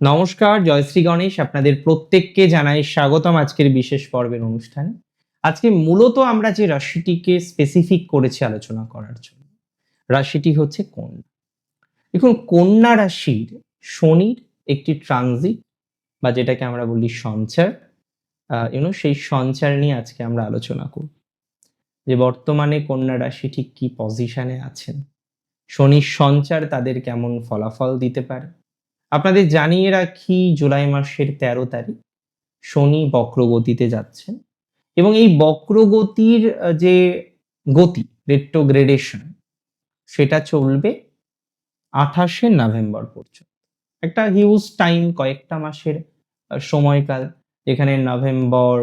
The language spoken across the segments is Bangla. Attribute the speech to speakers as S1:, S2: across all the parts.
S1: নমস্কার জয়শ্রী গণেশ। আপনাদের প্রত্যেককে জানাই স্বাগতম আজকের বিশেষ পর্বের অনুষ্ঠানে। আজকে মূলত আমরা যে রাশিটিকে স্পেসিফিক করেছি আলোচনা করার জন্য, রাশিটি হচ্ছে কন্যা। দেখুন, কন্যা রাশির শনির একটি ট্রানজিট বা যেটাকে আমরা বলি সঞ্চার ইউনো সেই সঞ্চার নিয়ে আজকে আমরা আলোচনা করব। যে বর্তমানে কন্যা রাশি ঠিক কি পজিশনে আছেন? শনির সঞ্চার তাদের কেমন ফলাফল দিতে পারে? আপনাদের জানিয়ে রাখি, জুলাই মাসের তেরো তারিখ শনি বক্রগতিতে যাচ্ছেন এবং এই বক্রগতির যে গতি রেট্রোগ্রেডেশন সেটা চলবে আঠাশে নভেম্বর পর্যন্ত। একটা হিউজ টাইম কয়েকটা মাসের সময়কাল যেখানে নভেম্বর,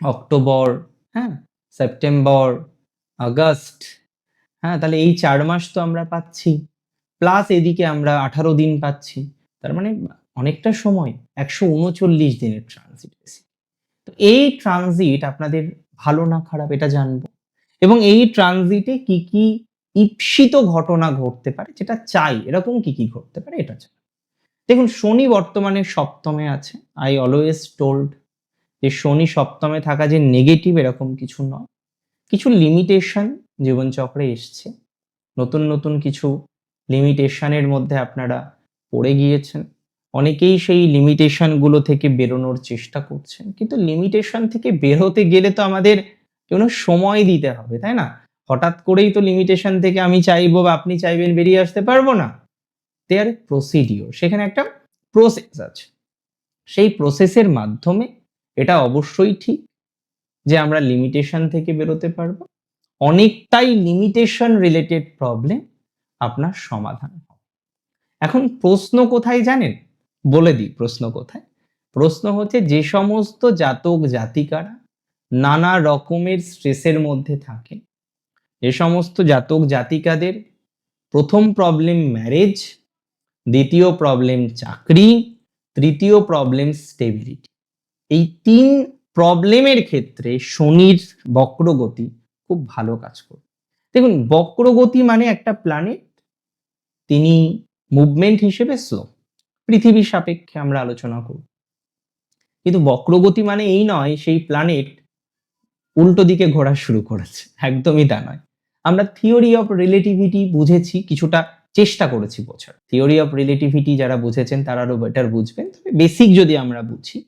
S1: অক্টোবর হ্যাঁ সেপ্টেম্বর, আগস্ট হ্যাঁ তাহলে এই চার মাস তো আমরা পাচ্ছি। প্লাস এদিকে আমরা আঠারো দিন পাচ্ছি। তার মানে অনেকটা সময়, একশো উনচল্লিশ দিনের ট্রানজিট তো এই ট্রানজিট আপনাদের ভালো না খারাপ এটা জানব। এবং এই ট্রানজিটে কি কি ঈপ্সিত ঘটনা ঘটতে পারে যেটা চাই, এরকম কি কি ঘটতে পারে এটা চাই দেখুন, শনি বর্তমানে সপ্তমে আছে। আই অলওয়েজ টোল্ড যে শনি সপ্তমে থাকা যে নেগেটিভ এরকম কিছু নয়। কিছু লিমিটেশন জীবনচক্রে এসছে। নতুন নতুন কিছু লিমিটেশনের মধ্যে আপনারা পড়ে গিয়েছেন। অনেকেই সেই লিমিটেশনগুলো থেকে বেরোনোর চেষ্টা করছেন। কিন্তু লিমিটেশন থেকে বেরোতে গেলে তো আমাদের কোনো সময় দিতে হবে, তাই না? হঠাৎ করেই তো লিমিটেশন থেকে আমি চাইব বা আপনি চাইবেন বেরিয়ে আসতে পারব না। দেয়ার প্রসিডিওর সেখানে একটা প্রসেস আছে। সেই প্রসেসের মাধ্যমে এটা অবশ্যই ঠিক যে আমরা লিমিটেশন থেকে বেরোতে পারব। অনেকটাই লিমিটেশন রিলেটেড প্রবলেম আপনার সমাধান হবে। এখন প্রশ্ন কোথায় জানেন? বলে দিই প্রশ্ন কোথায়। প্রশ্ন হচ্ছে যে সমস্ত জাতক জাতিকারা নানা রকমের স্ট্রেসের মধ্যে থাকে যে সমস্ত জাতক জাতিকাদের প্রথম প্রবলেম ম্যারেজ দ্বিতীয় প্রবলেম চাকরি, তৃতীয় প্রবলেম স্টেবিলিটি এই তিন প্রবলেমের ক্ষেত্রে শনির বক্রগতি খুব ভালো কাজ করবে দেখুন, বক্রগতি মানে একটা প্ল্যানেট তিনি মুভমেন্ট হিসেবে স্লো। পৃথিবীর সাপেক্ষে আমরা আলোচনা করব। কিন্তু বক্রগতি মানে এই নয়, সেই প্ল্যানেট উল্টো দিকে ঘোরা শুরু করেছে। একদমই তা নয়। আমরা থিওরি অফ রিলেটিভিটি বুঝেছি, কিছুটা চেষ্টা করেছি বোঝার। থিওরি অফ রিলেটিভিটি যারা বুঝেছেন, তারা আরও বেটার বুঝবেন। তবে বেসিক যদি আমরা বুঝি,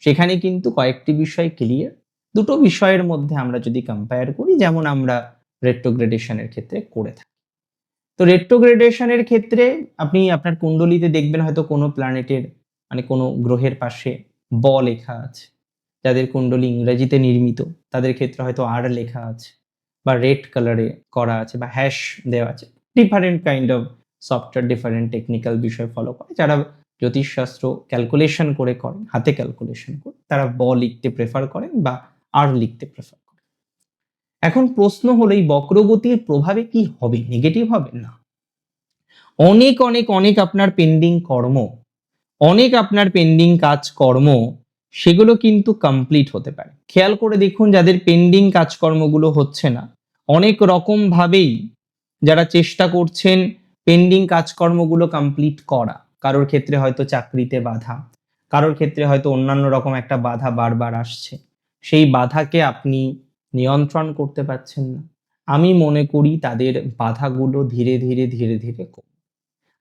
S1: সেখানে কিন্তু কয়েকটি বিষয় ক্লিয়ার দুটো বিষয়ের মধ্যে আমরা যদি কম্পেয়ার করি, যেমন আমরা রেট্রোগ্রেডেশনের ক্ষেত্রে করে থাকি। তো রেট্রোগ্রেডেশনের ক্ষেত্রে আপনি আপনার কুণ্ডলিতে দেখবেন হয়তো কোনো প্ল্যানেটের মানে কোনো গ্রহের পাশে ব লেখা আছে। যাদের কুণ্ডলী ইংরেজিতে নির্মিত, তাদের ক্ষেত্রে হয়তো আর লেখা আছে বা রেড কালারে করা আছে বা হ্যাশ দেওয়া আছে। Different kind of software different technical বিষয় ফলো করে। যারা জ্যোতিষশাস্ত্র ক্যালকুলেশন করে করেন, হাতে ক্যালকুলেশন করে, তারা ব লিখতে প্রেফার করেন বা আর লিখতে প্রেফার এখন প্রশ্ন হলো, এই বক্রগতির প্রভাবে কি হবে? নেগেটিভ হবে না। অনেক অনেক অনেক আপনার পেন্ডিং কর্ম, অনেক আপনার পেন্ডিং কাজকর্ম সেগুলো কিন্তু কমপ্লিট হতে পারে। খেয়াল করে দেখুন, যাদের পেন্ডিং কাজকর্মগুলো হচ্ছে না, অনেক রকম ভাবেই যারা চেষ্টা করছেন পেন্ডিং কাজকর্মগুলো কমপ্লিট করা, কারোর ক্ষেত্রে হয়তো চাকরিতে বাধা, কারোর ক্ষেত্রে হয়তো অন্যান্য রকম একটা বাধা বারবার আসছে। সেই বাধাকে আপনি নিয়ন্ত্রণ করতে পারছেন না। আমি মনে করি তাদের বাধাগুলো ধীরে ধীরে ধীরে ধীরে কম।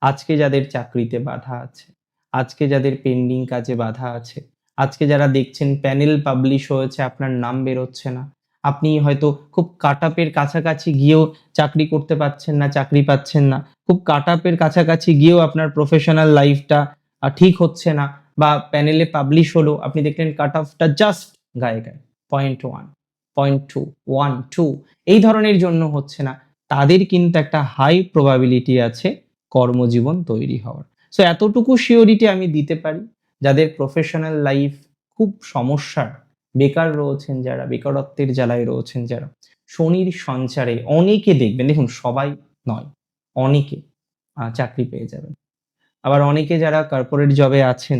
S1: আজকে যাদের চাকরিতে বাধা আছে, আজকে যাদের পেন্ডিং কাজে বাধা আছে, আজকে যারা দেখছেন প্যানেল পাবলিশ হয়েছে, আপনার নাম বেরোচ্ছে না। আপনি হয়তো খুব কাট আপের কাছাকাছি গিয়েও চাকরি করতে পারছেন না, চাকরি পাচ্ছেন না। খুব কাট আপের কাছাকাছি গিয়েও আপনার প্রফেশনাল লাইফটা ঠিক হচ্ছে না বা প্যানেলে পাবলিশ হলো, আপনি দেখলেন কাট অফটা জাস্ট গায়ে গায়ে point one point two one two এই ধরনের জন্য হচ্ছে না। তাদের কিন্তু একটা হাই প্রবাবিলিটি আছে কর্মজীবন তৈরি হওয়ার। সো এতটুকু শিওরিটি আমি দিতে পারি, যাদের প্রফেশনাল লাইফ খুব সমস্যার। বেকার রয়েছেন যারা, বেকারত্বের জ্বালায় রয়েছেন যারা। শনির সঞ্চারে অনেকে দেখবেন, দেখুন সবাই নয়, অনেকে চাকরি পেয়ে যাবেন। আবার অনেকে যারা কর্পোরেট জবে আছেন,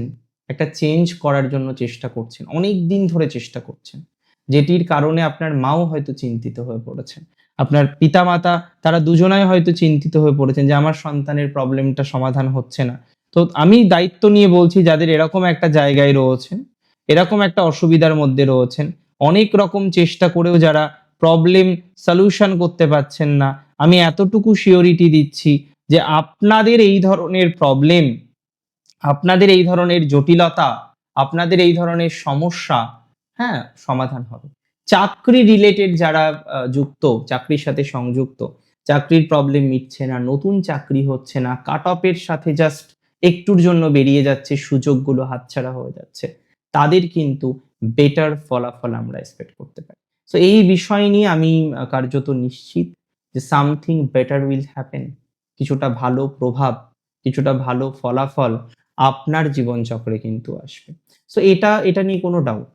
S1: একটা চেঞ্জ করার জন্য চেষ্টা করছেন, অনেক দিন ধরে চেষ্টা করছেন। যেটির কারণে আপনার মাও হয়তো চিন্তিত হয়ে পড়েছেন আপনার পিতামাতা, তারা দুজনাই হয়তো চিন্তিত হয়ে পড়েছেন যে আমার সন্তানের প্রবলেমটা সমাধান হচ্ছে না। তো আমি দায়িত্ব নিয়ে বলছি যাদের এরকম একটা জায়গায় রয়েছেন, এরকম একটা অসুবিধার মধ্যে রয়েছেন, অনেক রকম চেষ্টা করেও যারা প্রবলেম সলিউশন করতে পারছেন না, আমি এতটুকু শিওরিটি দিচ্ছি যে আপনাদের এই ধরনের প্রবলেম, আপনাদের এই ধরনের জটিলতা, আপনাদের এই ধরনের সমস্যা হ্যাঁ সমাধান হবে। চাকরি রিলেটেড যারা যুক্ত, চাকরির সাথে সংযুক্ত, চাকরির প্রবলেম মিটছে না, নতুন চাকরি হচ্ছে না কাট অফের সাথে জাস্ট একটুর জন্য বেরিয়ে যাচ্ছে, সুযোগগুলো হাতছাড়া হয়ে যাচ্ছে, তাদের কিন্তু বেটার ফলাফল আমরা এক্সপেক্ট করতে পারি। সো এই বিষয় নিয়ে আমি কার্যত নিশ্চিত যে সামথিং বেটার উইল হ্যাপেন কিছুটা ভালো প্রভাব, কিছুটা ভালো ফলাফল আপনার জীবনচক্রে কিন্তু আসবে। সো এটা এটা নিয়ে কোনো ডাউট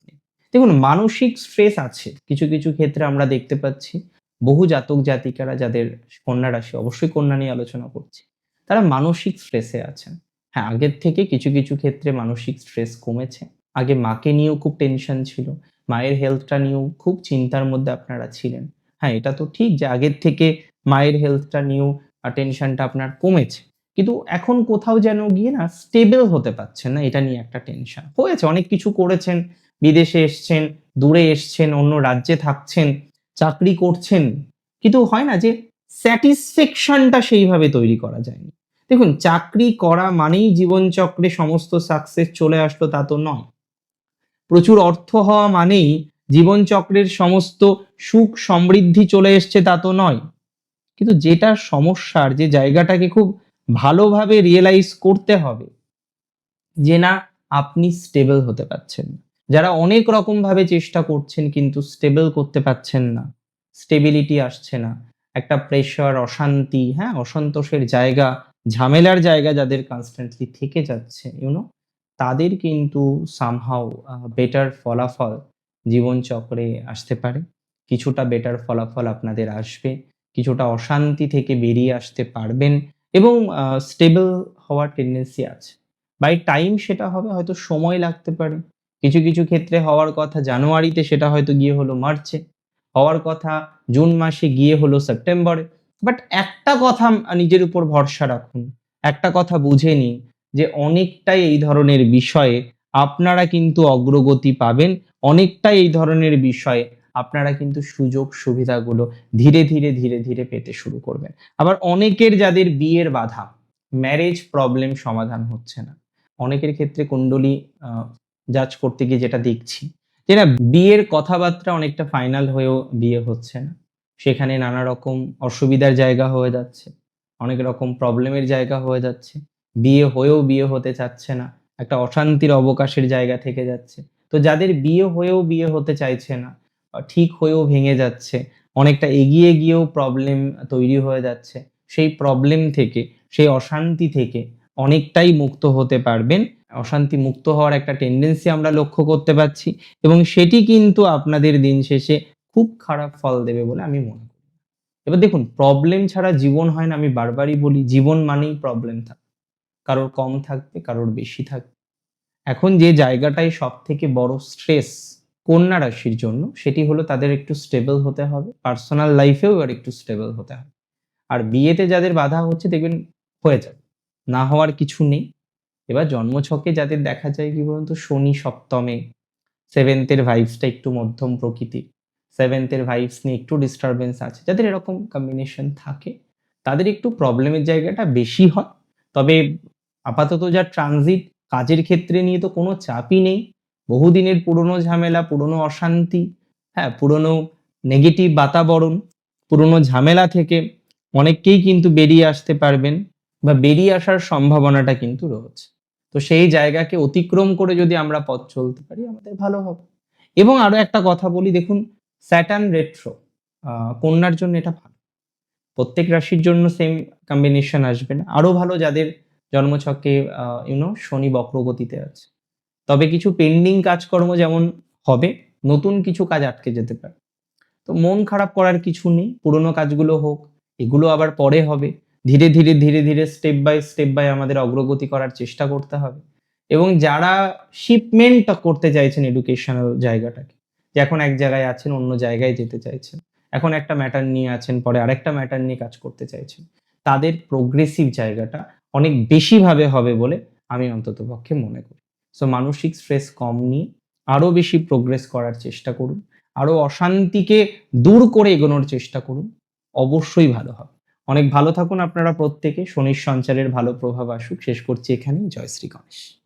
S1: দেখুন, মানসিক স্ট্রেস আছে। কিছু কিছু ক্ষেত্রে আমরা দেখতে পাচ্ছি, বহু জাতক জাতিকারা যাদের কন্যা রাশি, অবশ্যই কন্যা নিয়ে আলোচনা করছি, তারা মানসিক স্ট্রেসে আছেন। হ্যাঁ আগের থেকে কিছু কিছু ক্ষেত্রে মানসিক স্ট্রেস কমেছে। আগে মাকে নিয়েও খুব টেনশন ছিল, মায়ের হেলথটা নিয়েও খুব চিন্তার মধ্যে আপনারা ছিলেন। হ্যাঁ এটা তো ঠিক যে আগের থেকে মায়ের হেলথটা নিয়েও টেনশনটা আপনার কমেছে। কিন্তু এখন কোথাও যেন গিয়ে না স্টেবল হতে পারছেন না, এটা নিয়ে একটা টেনশন হয়েছে, অনেক কিছু করেছেন বিদেশে এসছেন, দূরে এসছেন, অন্য রাজ্যে থাকছেন, চাকরি করছেন। কিন্তু হয় না যে স্যাটিসফ্যাকশনটা সেইভাবে তৈরি করা যায়নি। দেখুন, চাকরি করা মানেই জীবনচক্রে সমস্ত সাকসেস চলে আসলো তা তো নয়। প্রচুর অর্থ হওয়া মানেই জীবনচক্রের সমস্ত সুখ সমৃদ্ধি চলে এসছে তা তো নয়। কিন্তু যেটা সমস্যার, যে জায়গাটাকে খুব ভালোভাবে রিয়েলাইজ করতে হবে, যে না, আপনি স্টেবল হতে পারছেন না। যারা অনেক রকম ভাবে চেষ্টা করছেন কিন্তু স্টেবল করতে পারছেন না স্টেবিলিটি আসছে না, একটা প্রেশার অশান্তি হ্যাঁ অসন্তোষের জায়গা, ঝামেলার জায়গা যাদের কনস্ট্যান্টলি থেকে যাচ্ছে ইউনো তাদের কিন্তু সামহাও বেটার ফলাফল জীবনচক্রে আসতে পারে। কিছুটা বেটার ফলাফল আপনাদের আসবে, কিছুটা অশান্তি থেকে বেরিয়ে আসতে পারবেন এবং স্টেবল হওয়ার টেন্ডেন্সি আছে। বাই টাইম সেটা হবে, হয়তো সময় লাগতে পারে। কিছু কিছু ক্ষেত্রে হওয়ার কথা জানুয়ারিতে সেটা হয়তো গিয়ে হলো মার্চে, হওয়ার কথা জুন মাসে গিয়ে হলো সেপ্টেম্বরে। বাট একটা কথা নিজের উপর ভরসা রাখুন, একটা কথা বুঝে নিন যে অনেকটাই এই ধরনের বিষয়ে আপনারা কিন্তু অগ্রগতি পাবেন, অনেকটাই এই ধরনের বিষয়ে আপনারা কিন্তু সুযোগ সুবিধাগুলো ধীরে ধীরে ধীরে ধীরে পেতে শুরু করবেন। আবার অনেকের যাদের বিয়ের বাধা ম্যারেজ প্রবলেম সমাধান হচ্ছে না। অনেকের ক্ষেত্রে কুণ্ডলী জাজ করতে গিয়ে যেটা দেখছি, যে না, বিয়ের কথাবার্তা অনেকটা ফাইনাল হয়েও বিয়ে হচ্ছে না। সেখানে নানা রকম অসুবিধার জায়গা হয়ে যাচ্ছে, অনেক রকম প্রবলেমের জায়গা হয়ে যাচ্ছে, বিয়ে হয়েও বিয়ে হতে চাচ্ছে না, একটা অশান্তির অবকাশের জায়গা থেকে যাচ্ছে। তো যাদের বিয়ে হয়েও বিয়ে হতে চাইছে না ঠিক হয়েও ভেঙে যাচ্ছে, অনেকটা এগিয়ে গিয়েও প্রবলেম তৈরি হয়ে যাচ্ছে, সেই প্রবলেম থেকে, সেই অশান্তি থেকে অনেকটাই মুক্ত হতে পারবেন। অশান্তি মুক্ত হওয়ার একটা টেন্ডেন্সি আমরা লক্ষ্য করতে পারছি এবং সেটি কিন্তু আপনাদের দিন শেষে খুব খারাপ ফল দেবে বলে আমি মনে করি। এবার দেখুন প্রবলেম ছাড়া জীবন হয় না আমি বারবারই বলি, জীবন মানেই প্রবলেম থাকে। কারোর কম থাকবে, কারোর বেশি থাকবে। এখন যে জায়গাটাই সব থেকে বড় স্ট্রেস কন্যা রাশির জন্য, সেটি হলো তাদের একটু স্টেবল হতে হবে পার্সোনাল লাইফেও আর একটু স্টেবল হতে হবে। আর বিয়েতে যাদের বাধা হচ্ছে দেখবেন হয়ে যাবে। না হওয়ার কিছু নেই। এবার জন্মছকে যাদের দেখা যায়, কি বলুন তো, শনি সপ্তমে সেভেন্থের ভাইবসটা একটু মধ্যম প্রকৃতির সেভেন্থের ভাইবস নিয়ে একটু ডিস্টারবেন্স আছে। যাদের এরকম কম্বিনেশন থাকে, তাদের একটু প্রবলেমের জায়গাটা বেশি হয়। তবে আপাতত যা ট্রানজিট কাজের ক্ষেত্রে নিয়ে তো কোনো চাপই নেই। বহুদিনের পুরনো ঝামেলা, পুরনো অশান্তি হ্যাঁ পুরনো নেগেটিভ বাতাবরণ, পুরনো ঝামেলা থেকে অনেককেই কিন্তু বেরিয়ে আসতে পারবেন। বা বেরিয়ে আসার সম্ভাবনাটা কিন্তু রয়েছে। তো সেই জায়গাকে অতিক্রম করে যদি আমরা পথ চলতে পারি, আমাদের ভালো হবে। এবং আরও একটা কথা বলি, দেখুন স্যাটার্ন রেট্রো কন্যার জন্য এটা ভালো। প্রত্যেক রাশির জন্য সেম কম্বিনেশন আসবে না। আরও ভালো যাদের জন্মছকে ইউনো শনি বক্রগতিতে আছে। তবে কিছু পেন্ডিং কাজকর্ম যেমন হবে, নতুন কিছু কাজ আটকে যেতে পারে। তো মন খারাপ করার কিছু নেই, পুরোনো কাজগুলো হোক, এগুলো আবার পরে হবে। ধীরে ধীরে ধীরে ধীরে স্টেপ বাই স্টেপ বাই আমাদের অগ্রগতি করার চেষ্টা করতে হবে। এবং যারা শিপমেন্ট করতে চাইছেন এডুকেশনাল জায়গাটাকে, যে এখন এক জায়গায় আছেন, অন্য জায়গায় যেতে চাইছেন, এখন একটা ম্যাটার নিয়ে আছেন, পরে আরেকটা ম্যাটার নিয়ে কাজ করতে চাইছেন, তাদের প্রোগ্রেসিভ জায়গাটা অনেক বেশিভাবে হবে বলে আমি অন্ততপক্ষে মনে করি। সো মানসিক স্ট্রেস কম নিয়ে আরও বেশি প্রোগ্রেস করার চেষ্টা করুন আরও অশান্তিকে দূর করে এগোনোর চেষ্টা করুন, অবশ্যই ভালো হবে। অনেক ভালো থাকুন আপনারা প্রত্যেকে। শনির সঞ্চারের ভালো প্রভাব আসুক। শেষ করছি এখানেই। জয় শ্রী গণেশ।